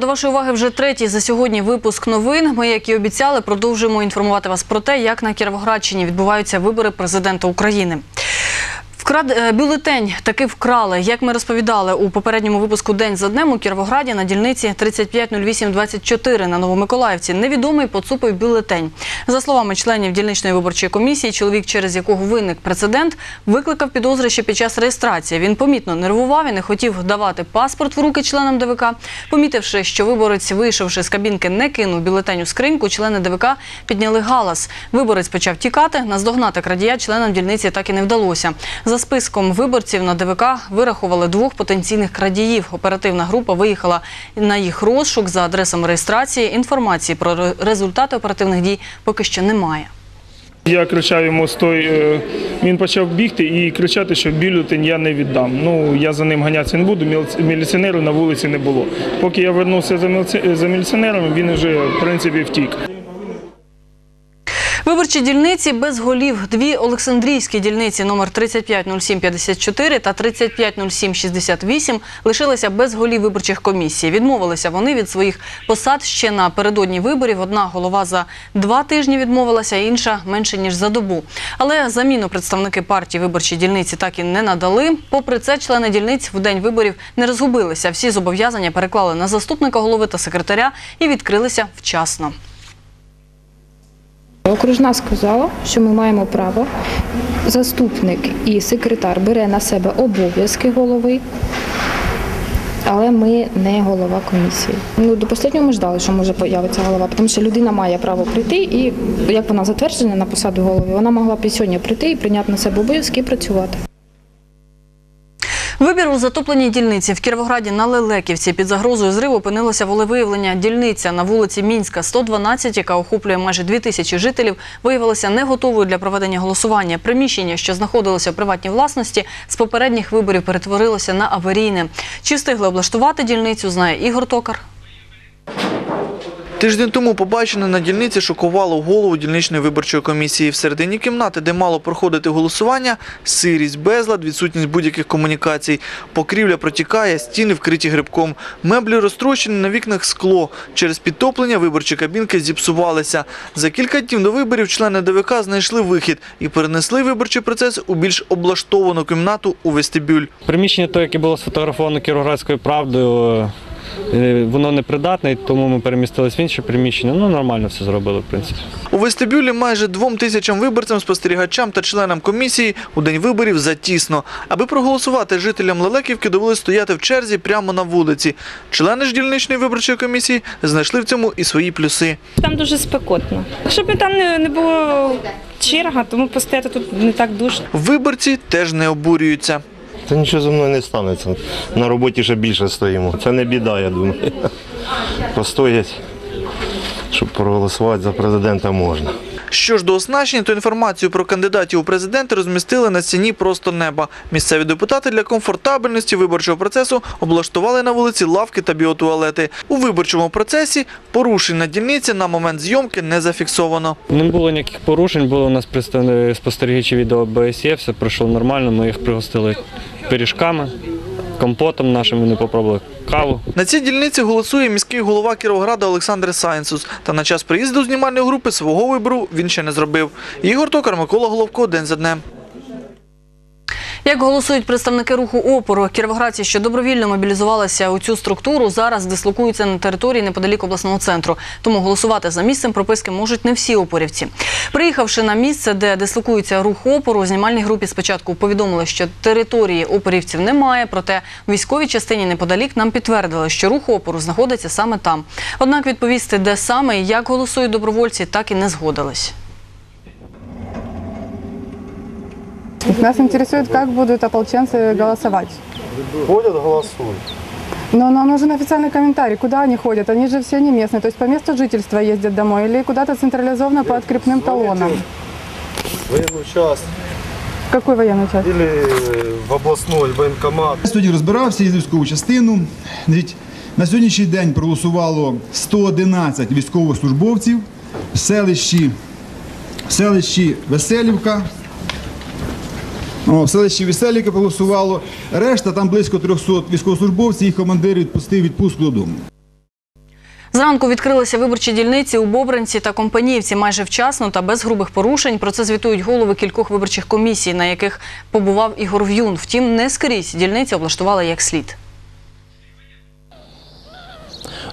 до вашої уваги вже третій за сьогодні випуск новин. Ми, як і обіцяли, продовжуємо інформувати вас про те, як на Кіровоградщині відбуваються вибори президента України. Вкрад е, бюлетень таки вкрали. Як ми розповідали у попередньому випуску День за днем у Кіровограді на дільниці 350824 на Новомиколаївці невідомий поцупив бюлетень. За словами членів дільничної виборчої комісії, чоловік, через якого виник прецедент, викликав підозри ще під час реєстрації. Він помітно нервував і не хотів давати паспорт в руки членам ДВК. Помітивши, що виборець, вийшовши з кабінки, не кинув бюлетень у скриньку, члени ДВК підняли галас. Виборець почав тікати. Наздогнати крадія членам дільниці так і не вдалося. За списком виборців на ДВК вирахували двох потенційних крадіїв. Оперативна група виїхала на їх розшук за адресами реєстрації. Інформації про ре- результати оперативних дій поки що немає. Я кричав йому стой. е, Він почав бігти і кричати, що бюлетень я не віддам. Ну я за ним ганятися не буду. міліц- Міліціонерів на вулиці не було. Поки я вернувся за міліціонером, він вже в принципі втік. Виборчі дільниці без голів. Дві Олександрійські дільниці номер 350754 та 350768 лишилися без голів виборчих комісій. Відмовилися вони від своїх посад ще напередодні виборів. Одна голова за два тижні відмовилася, інша менше ніж за добу. Але заміну представники партії виборчі дільниці так і не надали. Попри це, члени дільниць в день виборів не розгубилися. Всі зобов'язання переклали на заступника голови та секретаря і відкрилися вчасно. Окружна сказала, що ми маємо право. Заступник і секретар бере на себе обов'язки голови, але ми не голова комісії. Ну, до останнього ми ждали, що може появитися голова, тому що людина має право прийти, і як вона затверджена на посаду голови, вона могла б і сьогодні прийти і прийняти на себе обов'язки і працювати. Вибір у затопленій дільниці в Кіровограді на Лелеківці під загрозою зриву опинилося волевиявлення. Дільниця на вулиці Мінська 112, яка охоплює майже дві тисячі жителів, виявилася не готовою для проведення голосування. Приміщення, що знаходилося в приватній власності, з попередніх виборів перетворилося на аварійне. Чи встигли облаштувати дільницю, знає Ігор Токар. Тиждень тому побачене на дільниці шокувало голову дільничної виборчої комісії. В середині кімнати, де мало проходити голосування, сирість, безлад, відсутність будь-яких комунікацій. Покрівля протікає, стіни вкриті грибком. Меблі розтрощені, на вікнах скло. Через підтоплення виборчі кабінки зіпсувалися. За кілька днів до виборів члени ДВК знайшли вихід і перенесли виборчий процес у більш облаштовану кімнату у вестибюль. Приміщення, то, яке було сфотографовано Кіровоградською правдою, воно непридатне, тому ми перемістились в інше приміщення. Ну, нормально все зробили, в принципі. У вестибюлі майже двом тисячам виборцям, спостерігачам та членам комісії у день виборів затісно. Аби проголосувати жителям Лелеківки довелось стояти в черзі прямо на вулиці. Члени ж дільничної виборчої комісії знайшли в цьому і свої плюси. Там дуже спекотно. Щоб там не, не було черга, тому постояти тут не так душно. Виборці теж не обурюються. Та нічого зі мною не станеться. На роботі ще більше стоїмо. Це не біда, я думаю. Постоять, щоб проголосувати за президента можна. Що ж до оснащення, то інформацію про кандидатів у президенти розмістили на стіні просто неба. Місцеві депутати для комфортабельності виборчого процесу облаштували на вулиці лавки та біотуалети. У виборчому процесі порушень на дільниці на момент зйомки не зафіксовано. Не було ніяких порушень, було у нас спостерігачі від ОБСЄ, все пройшло нормально, ми їх пригостили пиріжками, компотом нашим, вони попробували каву. На цій дільниці голосує міський голова Кіровограда Олександр Сайнсус. Та на час приїзду знімальної групи свого вибору він ще не зробив. Ігор Токар, Микола Головко, День за днем. Як голосують представники руху опору, кіровоградці, що добровільно мобілізувалися у цю структуру, зараз дислокуються на території неподалік обласного центру. Тому голосувати за місцем прописки можуть не всі опорівці. Приїхавши на місце, де дислокується рух опору, у знімальній групі спочатку повідомили, що території опорівців немає. Проте у військовій частині неподалік нам підтвердили, що рух опору знаходиться саме там. Однак відповісти, де саме і як голосують добровольці, так і не згодились. Нас интересует, как будут ополченцы голосовать. Ходять, голосують. Но нам нужен официальный комментарий, куда они ходят. Они же все не местные, то есть по месту жительства ездят домой или куда-то централизованно по открепным талонам. Воєнну часть Какой военный часть? или в обласний воєнкомат. Я сьогодні розбирався із військову частину. Значить, на сьогоднішній день проголосувало 111 військовослужбовців в селищі, в селищі Веселівка. О, в селищі Веселівка голосувало. Решта там близько 300 військовослужбовців, їх командир відпустив відпустку додому. Зранку відкрилися виборчі дільниці у Бобринці та Компаніївці майже вчасно та без грубих порушень. Про це звітують голови кількох виборчих комісій, на яких побував Ігор В'юн. Втім, не скрізь дільниці облаштували як слід.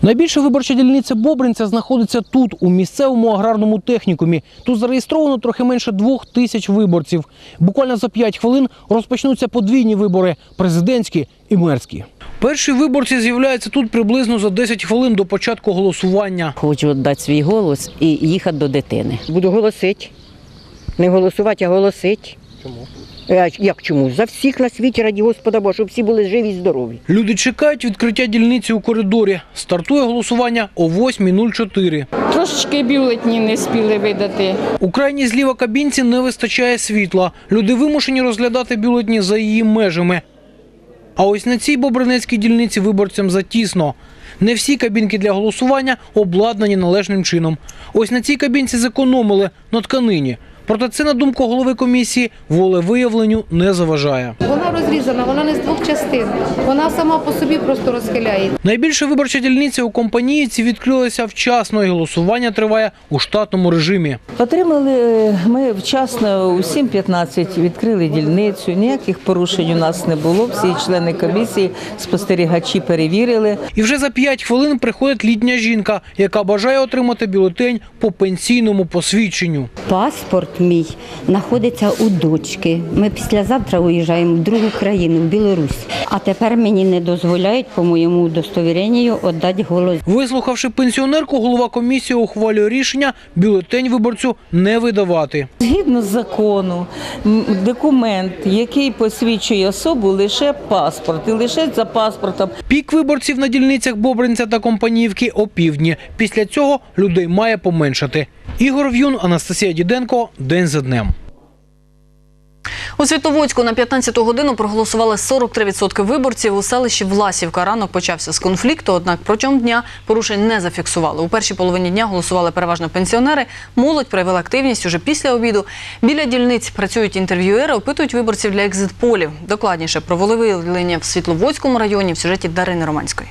Найбільша виборча дільниця Бобринця знаходиться тут, у місцевому аграрному технікумі. Тут зареєстровано трохи менше двох тисяч виборців. Буквально за п'ять хвилин розпочнуться подвійні вибори президентські і мерські. Перші виборці з'являються тут приблизно за 10 хвилин до початку голосування. Хочу віддати свій голос і їхати до дитини. Буду голосити. Не голосувати, а голосити. Чому? Як чому? За всіх на світі раді Господа Бога, щоб всі були живі і здорові. Люди чекають відкриття дільниці у коридорі. Стартує голосування о 8.04. Трошечки бюлетні не спіли видати. У крайній зліва кабінці не вистачає світла. Люди вимушені розглядати бюлетні за її межами. А ось на цій бобринецькій дільниці виборцям затісно. Не всі кабінки для голосування обладнані належним чином. Ось на цій кабінці зекономили на тканині. Проте це, на думку голови комісії, волевиявленню не заважає. Вона розрізана, вона не з двох частин. Вона сама по собі просто розхиляється. Найбільша виборча дільниця у компаніїці відкрилася вчасно і голосування триває у штатному режимі. Отримали е, ми вчасно у 7.15 відкрили дільницю. Ніяких порушень у нас не було. Всі члени комісії, спостерігачі перевірили. І вже за 5 хвилин приходить літня жінка, яка бажає отримати бюлетень по пенсійному посвідченню. Паспорт мій знаходиться у дочки. Ми післязавтра уїжджаємо в другу країну, в Білорусь. А тепер мені не дозволяють по моєму удостовіренню віддати голос. Вислухавши пенсіонерку, голова комісії ухвалює рішення бюлетень виборцю не видавати. Згідно з закону, документ, який посвідчує особу, лише паспорт. І лише за паспортом. Пік виборців на дільницях Бобринця та Компаніївки опівдні. Після цього людей має поменшати. Ігор В'юн, Анастасія Діденко. День за днем. У Світловодську на 15-ту годину проголосували 43% виборців. У селищі Власівка ранок почався з конфлікту, однак протягом дня порушень не зафіксували. У першій половині дня голосували переважно пенсіонери. Молодь проявила активність уже після обіду. Біля дільниць працюють інтерв'юери, опитують виборців для екзит-полів. Докладніше про волевиявлення в Світловодському районі в сюжеті Дарини Романської.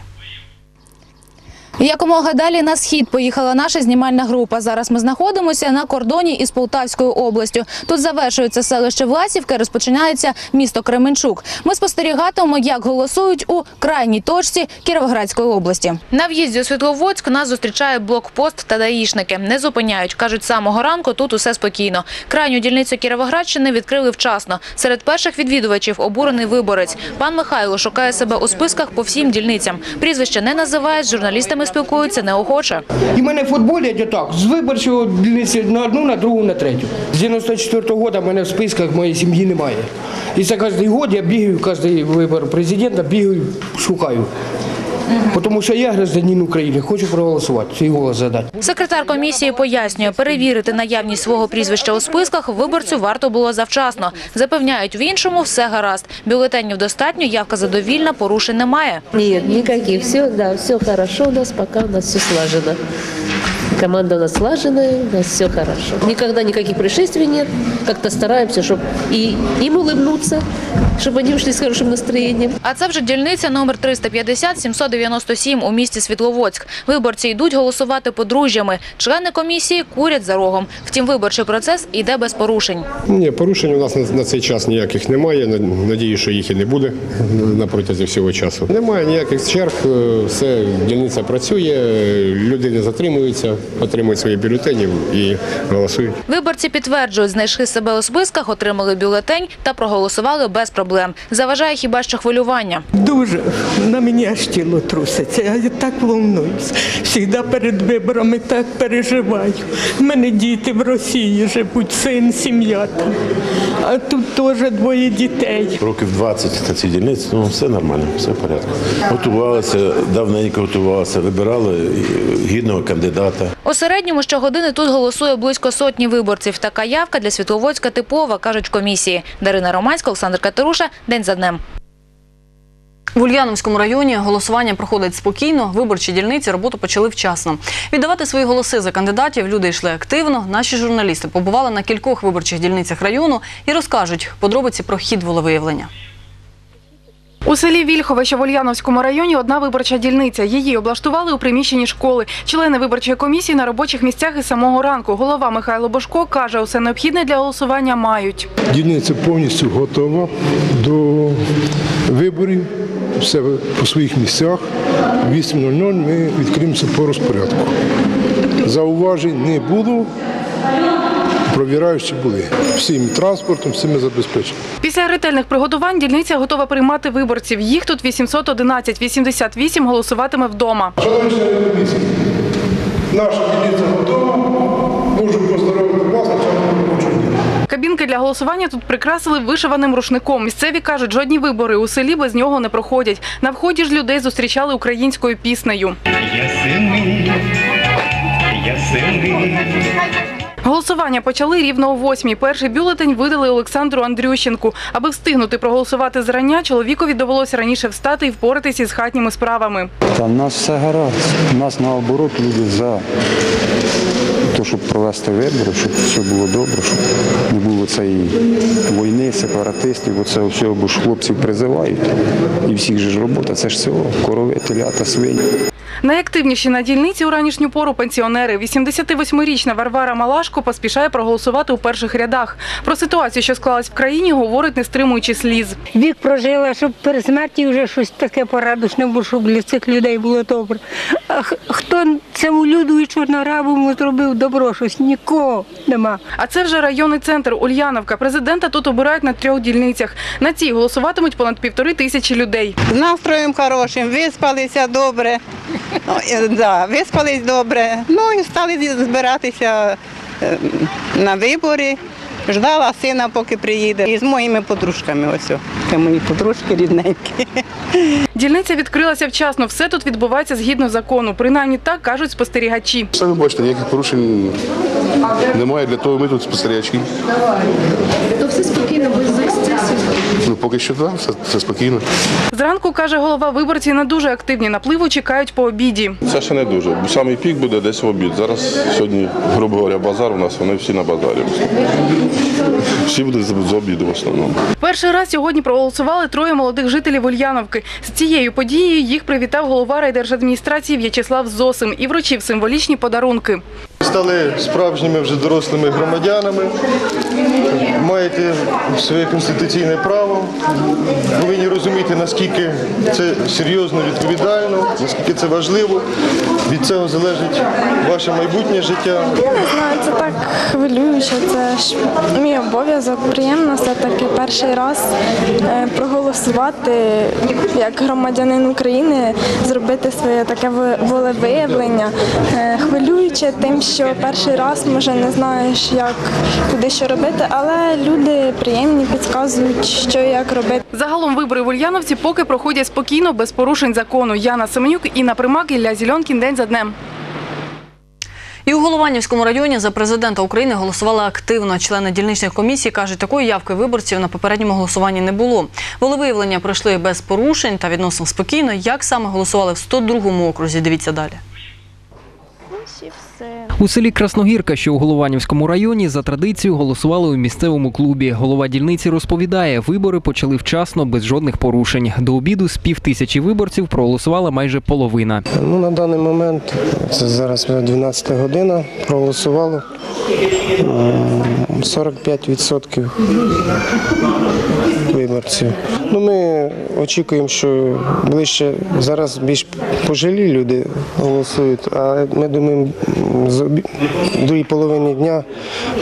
Якомога далі на схід поїхала наша знімальна група. Зараз ми знаходимося на кордоні із Полтавською областю. Тут завершується селище Власівка, і розпочинається місто Кременчук. Ми спостерігатимемо, як голосують у крайній точці Кіровоградської області. На в'їзді у Світловодськ нас зустрічає блокпост та даїшники. Не зупиняють. Кажуть, самого ранку тут усе спокійно. Крайню дільницю Кіровоградщини відкрили вчасно. Серед перших відвідувачів обурений виборець. Пан Михайло шукає себе у списках по всім дільницям. Прізвище не називає, з спілкуються неохоче. І мене футболять так, з виборчого на одну, на другу, на третю. З 94-го року мене в списках моєї сім'ї немає. І це кожен год я бігаю, кожен вибор президента, бігаю, шукаю. Тому що я гражданин України, хочу проголосувати, свій голос задати. Секретар комісії пояснює, перевірити наявність свого прізвища у списках виборцю варто було завчасно. Запевняють, в іншому все гаразд. Бюлетенів достатньо, явка задовільна, порушень немає. Ні, ніяких, Все, да, все хорошо у нас, поки у нас все слажено. Команда у нас слаженная, у нас все хорошо. Никогда никаких происшествий нет. Как-то стараемся, чтобы и им улыбнуться, чтобы они ушли с хорошим настроением. А це вже дільниця номер 350-797 у місті Світловодськ. Виборці йдуть голосувати подружжями. Члени комісії курять за рогом. Втім, виборчий процес йде без порушень. Ні, порушень у нас на, на цей час ніяких немає. Надію, що їх і не буде на протязі всього часу. Немає ніяких черг, е, все дільниця працює, люди не затримуються, отримують свої бюлетені і голосують. Виборці підтверджують, знайшли себе у списках, отримали бюлетень та проголосували без проблем. Заважає хіба що хвилювання. Дуже на мені аж тіло труситься. Я так волнуюсь. Всігда перед виборами так переживаю. У мене діти в Росії живуть, син, сім'я там. А тут теж двоє дітей. Років 20 на цій дільниці, ну все нормально, все в порядку. Готувалися, давненько готувалися, вибирали гідного кандидата. У середньому щогодини тут голосує близько сотні виборців. Така явка для Світловодська типова, кажуть в комісії. Дарина Романська, Олександр Катеруша. День за днем. В Ульяновському районі голосування проходить спокійно. Виборчі дільниці роботу почали вчасно. Віддавати свої голоси за кандидатів люди йшли активно. Наші журналісти побували на кількох виборчих дільницях району і розкажуть подробиці про хід волевиявлення. У селі Вільхове, що в Ульяновському районі, одна виборча дільниця. Її облаштували у приміщенні школи. Члени виборчої комісії на робочих місцях із самого ранку. Голова Михайло Бошко каже, усе необхідне для голосування мають. Дільниця повністю готова до виборів. Все по своїх місцях. 8.00 ми відкриємося по розпорядку. Зауважень не було. Провіраючі були. Всім транспортом, всіми забезпечені. Після ретельних приготувань дільниця готова приймати виборців. Їх тут 811, 88 голосуватиме вдома. Шановні комісії, наша дільниця готова. Можу поздоровити вас. Кабінки для голосування тут прикрасили вишиваним рушником. Місцеві кажуть, жодні вибори у селі без нього не проходять. На вході ж людей зустрічали українською піснею. Я сильний, я сильний. Голосування почали рівно о восьмій. Перший бюлетень видали Олександру Андрющенку. Аби встигнути проголосувати зрання, чоловікові довелося раніше встати і впоратися із хатніми справами. Та в нас все гаразд. У нас наоборот люди за те, щоб провести вибори, щоб все було добре, щоб не було цієї війни, сепаратистів, оце всього, бо ж хлопців призивають. І всіх же ж робота, це ж село, корови, телята, свині. Найактивніші на дільниці у ранішню пору пенсіонери. 88-річна Варвара Малашко поспішає проголосувати у перших рядах. Про ситуацію, що склалась в країні, говорить, не стримуючи сліз. Вік прожила, щоб перед смерті вже щось таке порадушне було, щоб для цих людей було добре. А хто цьому люду і чорнорабому зробив добро, щось нікого нема. А це вже районний центр Ульяновка. Президента тут обирають на трьох дільницях. На цій голосуватимуть понад півтори тисячі людей. З настроєм хорошим, виспалися добре. Ну, да, виспались добре. Ну і стали збиратися е, на вибори. Ждала сина, поки приїде. І з моїми подружками. Ось. Це мої подружки рідненькі. Дільниця відкрилася вчасно. Все тут відбувається згідно закону. Принаймні так кажуть спостерігачі. Самі бачите, ніяких порушень немає, для того ми тут спостерігачі. То все спокійно. Ну поки що так, все, все спокійно. Зранку каже голова виборці не дуже активні. Напливу чекають по обіді. Це ще не дуже. Самий пік буде десь в обід. Зараз сьогодні, грубо говоря, базар у нас, вони всі на базарі. Всі будуть з з обіду в основному. Перший раз сьогодні проголосували троє молодих жителів Ульяновки. З цією подією їх привітав голова райдержадміністрації В'ячеслав Зосим і вручив символічні подарунки. Стали справжніми вже дорослими громадянами, маєте своє конституційне право, повинні розуміти, наскільки це серйозно, відповідально, наскільки це важливо. Від цього залежить ваше майбутнє життя. Я не знаю, це так хвилююче. Це ж мій обов'язок. Приємно все-таки перший раз е, проголосувати як громадянин України, зробити своє таке ви- волевиявлення. Е, Хвилююче тим, що перший раз може не знаєш, як куди що робити, але люди приємні підказують, що і як робити. Загалом вибори в Ульяновці поки проходять спокійно, без порушень закону. Яна Семенюк, Інна Примак, Ілля Зільонкін. День за днем. І у Голованівському районі за президента України голосували активно. Члени дільничних комісій кажуть, такої явки виборців на попередньому голосуванні не було. Волевиявлення пройшли без порушень та відносно спокійно. Як саме голосували в 102-му окрузі? Дивіться далі. У селі Красногірка, що у Голованівському районі, за традицією голосували у місцевому клубі. Голова дільниці розповідає, вибори почали вчасно, без жодних порушень. До обіду з пів тисячі виборців проголосувала майже половина. Ну, на даний момент, це зараз вже 12 година, проголосувало м, 45% виборців. Ну, ми очікуємо, що ближче зараз більш пожилі люди голосують, а ми думаємо, з другій половині дня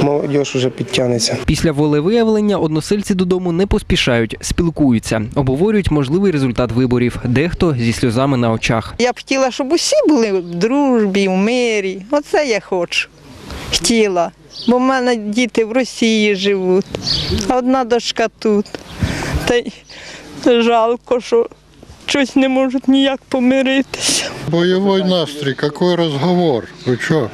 молодь вже підтягнеться. Після волевиявлення односельці додому не поспішають, спілкуються, обговорюють можливий результат виборів. Дехто зі сльозами на очах. Я б хотіла, щоб усі були в дружбі, в мирі. Оце я хочу. Хотіла. Бо в мене діти в Росії живуть, а одна дочка тут. Та й жалко, що щось не можуть ніяк помиритися. Боевой настрой, какой разговор? Вы что?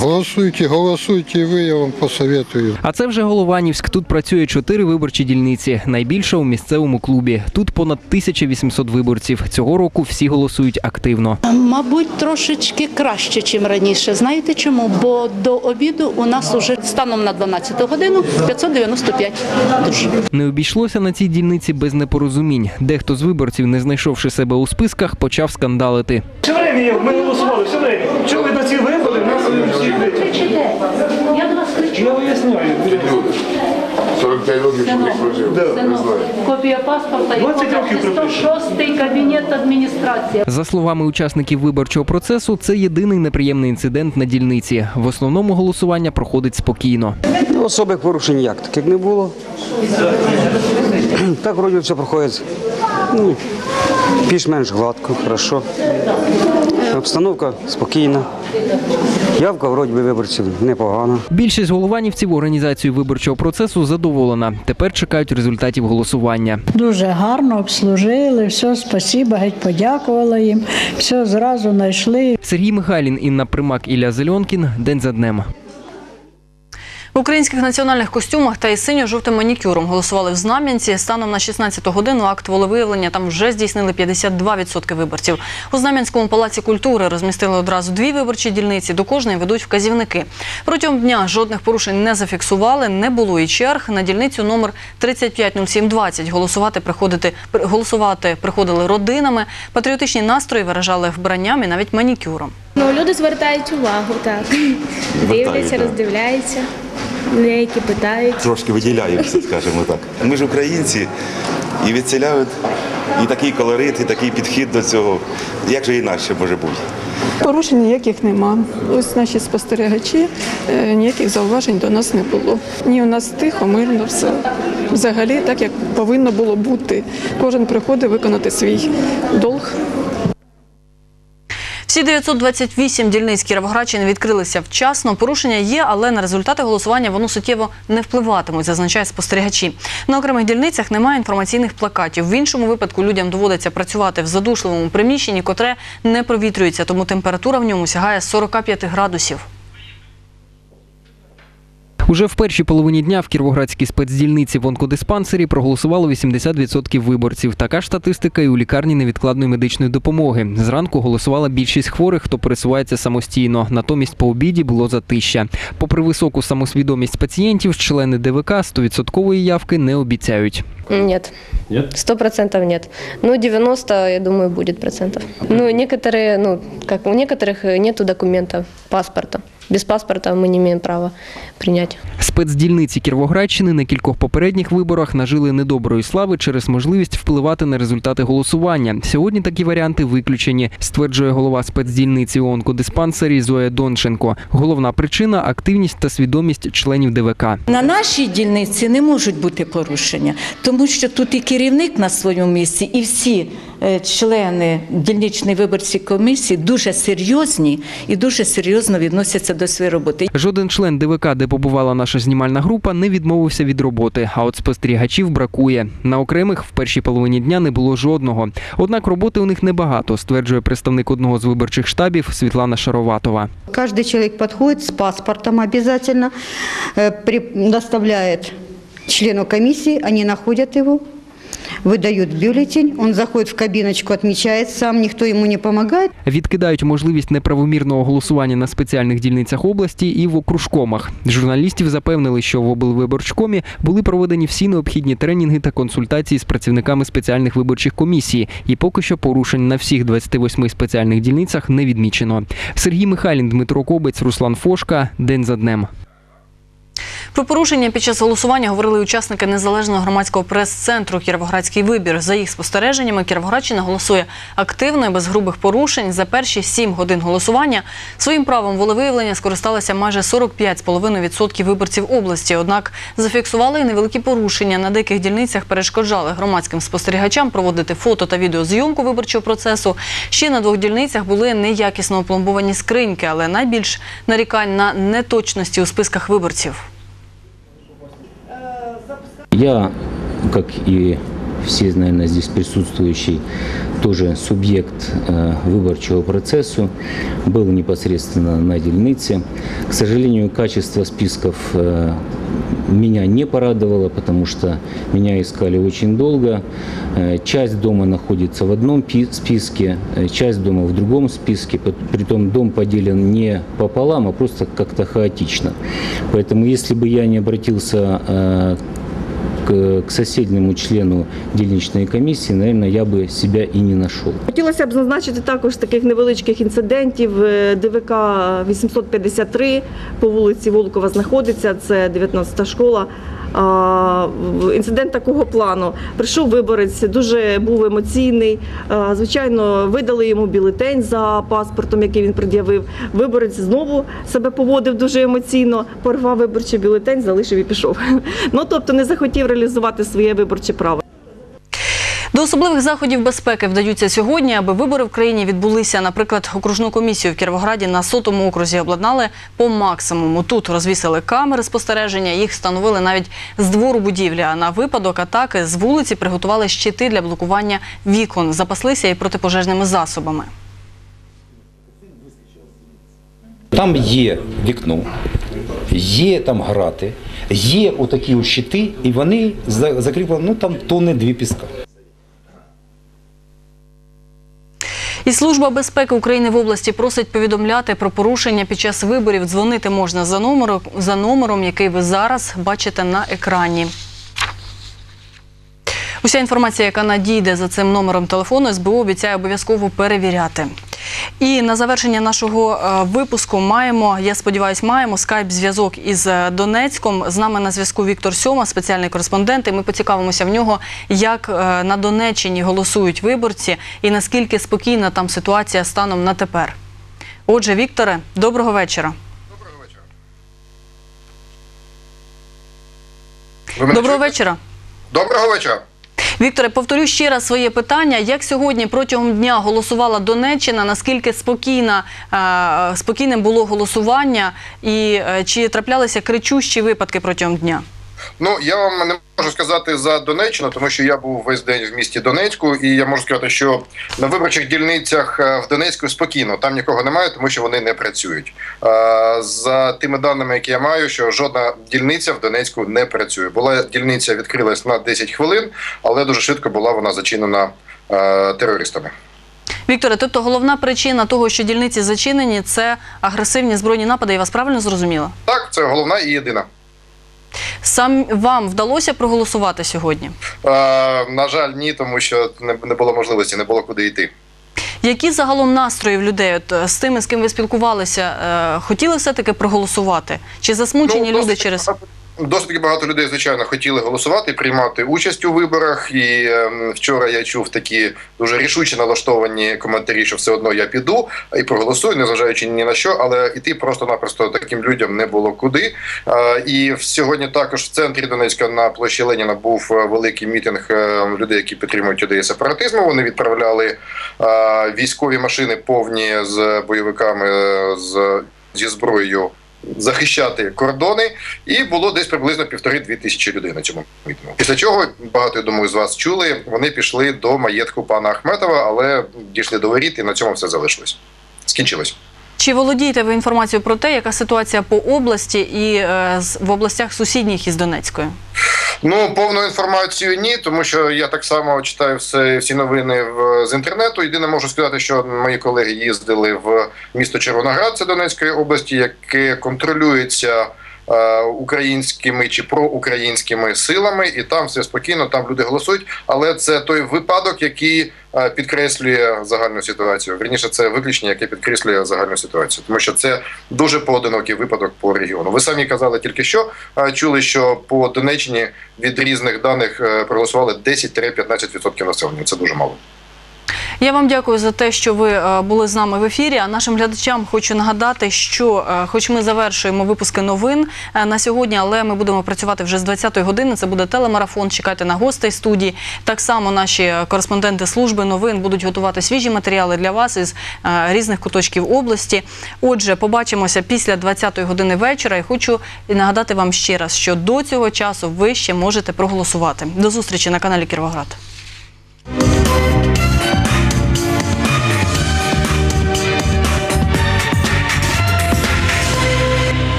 Голосуйте, голосуйте, и вы, я вам посоветую. А це вже Голованівськ. Тут працює чотири виборчі дільниці. Найбільша у місцевому клубі. Тут понад 1800 виборців. Цього року всі голосують активно. Мабуть, трошечки краще, ніж раніше. Знаєте чому? Бо до обіду у нас уже станом на 12 годину 595 душ. Не обійшлося на цій дільниці без непорозумінь. Дехто з виборців, не знайшовши себе у списках, почав скандалити. Все время є, ми голосували, все время. Чого ви на ці вибори? Нас всі кричите. Я до вас кричу. Я виясняю. 45 років не прожив. Копія паспорта і 20 років копія 106 кабінет адміністрації. За словами учасників виборчого процесу, це єдиний неприємний інцидент на дільниці. В основному голосування проходить спокійно. Ну, особих порушень як таких не було. Так вроді все проходить ну, більш-менш гладко, хорошо. Обстановка спокійна. Явка вроді би виборців непогана. Більшість голованівців організацією виборчого процесу задоволена. Тепер чекають результатів голосування. Дуже гарно обслужили, все, спасіба, геть подякувала їм, все зразу знайшли. Сергій Михайлін, Інна Примак, Ілля Зельонкін. День за днем. В українських національних костюмах та із синьо-жовтим манікюром голосували в Знам'янці. Станом на 16 годину акт волевиявлення там вже здійснили 52% виборців. У Знам'янському палаці культури розмістили одразу дві виборчі дільниці. До кожної ведуть вказівники. Протягом дня жодних порушень не зафіксували, не було і черг. На дільницю номер 350720 голосувати приходити голосувати приходили родинами. Патріотичні настрої виражали вбранням і навіть манікюром. Ну, люди звертають увагу, так. Дивляться, роздивляються. Деякі питають. трошки виділяємося, скажімо так. Ми ж українці і відселяють і такий колорит, і такий підхід до цього. Як же інакше може бути? Порушень ніяких нема. Ось наші спостерігачі, е, ніяких зауважень до нас не було. Ні, у нас тихо, мирно все. Взагалі, так як повинно було бути. Кожен приходить виконати свій долг. Всі 928 дільниць Кіровоградщини відкрилися вчасно. Порушення є, але на результати голосування воно суттєво не впливатимуть, зазначають спостерігачі. На окремих дільницях немає інформаційних плакатів. В іншому випадку людям доводиться працювати в задушливому приміщенні, котре не провітрюється, тому температура в ньому сягає 45 градусів. Уже в першій половині дня в Кіровоградській спецдільниці в онкодиспансері проголосувало 80% виборців. Така ж статистика і у лікарні невідкладної медичної допомоги. Зранку голосувала більшість хворих, хто пересувається самостійно. Натомість по обіді було затища. Попри високу самосвідомість пацієнтів, члени ДВК 100% явки не обіцяють. Нет. Нет? Сто процентов нет. Ну, 90, я думаю, будет процентов. Ну, некоторые, ну, как у некоторых нету документов, паспорта. Без паспорта мы не имеем права принять. Спецдільниці Кіровоградщини на кількох попередніх виборах нажили недоброї слави через можливість впливати на результати голосування. Сьогодні такі варіанти виключені, стверджує голова спецдільниці онкодиспансері Зоя Донченко. Головна причина активність та свідомість членів ДВК. На нашій дільниці не можуть бути порушення, тому що тут і керівник на своєму місці, і всі члени дільничної виборчої комісії дуже серйозні і дуже серйозно відносяться до своєї роботи. Жоден член ДВК, де побувала наша знімальна група, не відмовився від роботи. А от спостерігачів бракує. На окремих в першій половині дня не було жодного. Однак роботи у них небагато, стверджує представник одного з виборчих штабів Світлана Шароватова. Каждый человек подходит с паспортом обязательно, э, предоставляет члену комиссии, они находят его, выдают бюллетень, он заходит в кабиночку, отмечает сам, никто ему не помогает. Відкидають можливість неправомірного голосування на спеціальних дільницях області і в окружкомах. Журналістів запевнили, що в облвиборчкомі були проведені всі необхідні тренінги та консультації з працівниками спеціальних виборчих комісій. І поки що порушень на всіх 28 спеціальних дільницях не відмічено. Сергій Михайлін, Дмитро Кобець, Руслан Фошка. День за днем. Про порушення під час голосування говорили учасники незалежного громадського прес-центру Кіровоградський вибір. За їх спостереженнями, Кіровоградщина голосує активно і без грубих порушень. За перші сім годин голосування своїм правом волевиявлення скористалися майже 45,5% виборців області. Однак зафіксували невеликі порушення. На деяких дільницях перешкоджали громадським спостерігачам проводити фото та відеозйомку виборчого процесу. Ще на двох дільницях були неякісно опломбовані скриньки, але найбільш нарікань на неточності у списках виборців. Я, как и все, наверное, здесь присутствующий тоже субъект э, выборчего процессу, был непосредственно на дельнице. К сожалению, качество списков э, меня не порадовало, потому что меня искали очень долго. Э, Часть дома находится в одном пи- списке, часть дома в другом списке. Притом дом поделен не пополам, а просто как-то хаотично. Поэтому если бы я не обратился к, к сусідньому члену дільничної комісії, наверное, я би себе і не знайшов. Хотілося б зазначити також таких невеличких інцидентів. Е, ДВК 853 по вулиці Волкова знаходиться, це 19-та школа. Інцидент такого плану. Прийшов виборець, дуже був емоційний. Звичайно, видали йому бюлетень за паспортом, який він пред'явив. Виборець знову себе поводив дуже емоційно, порвав виборчий бюлетень, залишив і пішов. Ну тобто не захотів реалізувати своє виборче право. До особливих заходів безпеки вдаються сьогодні, аби вибори в країні відбулися. Наприклад, окружну комісію в Кіровограді на сотому окрузі обладнали по максимуму. Тут розвісили камери спостереження, їх встановили навіть з двору будівлі. А на випадок атаки з вулиці приготували щити для блокування вікон, запаслися і протипожежними засобами. Там є вікно, є там грати, є отакі от щити, і вони за- закріплені, ну там тонни дві піска. І Служба безпеки України в області просить повідомляти про порушення під час виборів. Дзвонити можна за номером, за номером, який ви зараз бачите на екрані. Уся інформація, яка надійде за цим номером телефону, СБУ обіцяє обов'язково перевіряти. І на завершення нашого е, випуску маємо, я сподіваюся, маємо скайп-зв'язок із е, Донецьком. З нами на зв'язку Віктор Сьома, спеціальний кореспондент. І ми поцікавимося в нього, як е, на Донеччині голосують виборці і наскільки спокійна там ситуація станом на тепер. Отже, Вікторе, доброго вечора. Доброго вечора. Доброго вечора. Вікторе, повторю ще раз своє питання. Як сьогодні протягом дня голосувала Донеччина? Наскільки спокійна, е, спокійним було голосування, і е, чи траплялися кричущі випадки протягом дня? Ну я вам не можу сказати за Донеччину, тому що я був весь день в місті Донецьку, і я можу сказати, що на виборчих дільницях е, в Донецьку спокійно, там нікого немає, тому що вони не працюють. Е, За тими даними, які я маю, що жодна дільниця в Донецьку не працює. Була дільниця відкрилась на 10 хвилин, але дуже швидко була вона зачинена е, терористами. Вікторе, тобто головна причина того, що дільниці зачинені, це агресивні збройні напади. Я вас правильно зрозуміла? Так, це головна і єдина. Сам вам вдалося проголосувати сьогодні? Е, На жаль, ні, тому що не не було можливості, не було куди йти. Які загалом настрої в людей? От е, з тими, з ким ви спілкувалися, е, хотіли все-таки проголосувати? Чи засмучені Ну, люди через Досить багато людей, звичайно, хотіли голосувати, приймати участь у виборах. І ем, вчора я чув такі дуже рішуче налаштовані коментарі, що все одно я піду і проголосую, незважаючи ні на що, але іти просто-напросто таким людям не було куди. Е, І сьогодні також в центрі Донецька на площі Леніна був е, великий мітинг е, людей, які підтримують ідеї сепаратизму. Вони відправляли військові машини повні з бойовиками з зі зброєю захищати кордони, і було десь приблизно півтори-дві тисячі людей на цьому мітингу. Після чого багато я думаю з вас чули. Вони пішли до маєтку пана Ахметова, але дійшли до воріт, і на цьому все залишилось. Скінчилось. Чи володієте ви інформацією про те, яка ситуація по області і е, в областях сусідніх із Донецькою? Ну, повну інформацію ні, тому що я так само читаю все, всі новини в, з інтернету. Єдине можу сказати, що мої колеги їздили в місто Червоноград, це Донецької області, яке контролюється українськими чи проукраїнськими силами, і там все спокійно, там люди голосують. Але це той випадок, який е, підкреслює загальну ситуацію. Вірніше, це виключення, яке підкреслює загальну ситуацію, тому що це дуже поодинокий випадок по регіону. Ви самі казали тільки що е, чули, що по Донеччині від різних даних е, проголосували 10-15% населення. Це дуже мало. Я вам дякую за те, що ви е, були з нами в ефірі. А нашим глядачам хочу нагадати, що, е, хоч ми завершуємо випуски новин е, на сьогодні, але ми будемо працювати вже з 20-ї години. Це буде телемарафон. Чекайте на гостей студії. Так само наші кореспонденти служби новин будуть готувати свіжі матеріали для вас із різних куточків області. Отже, побачимося після 20-ї години вечора. І хочу нагадати вам ще раз, що до цього часу ви ще можете проголосувати. До зустрічі на каналі Кіровоград.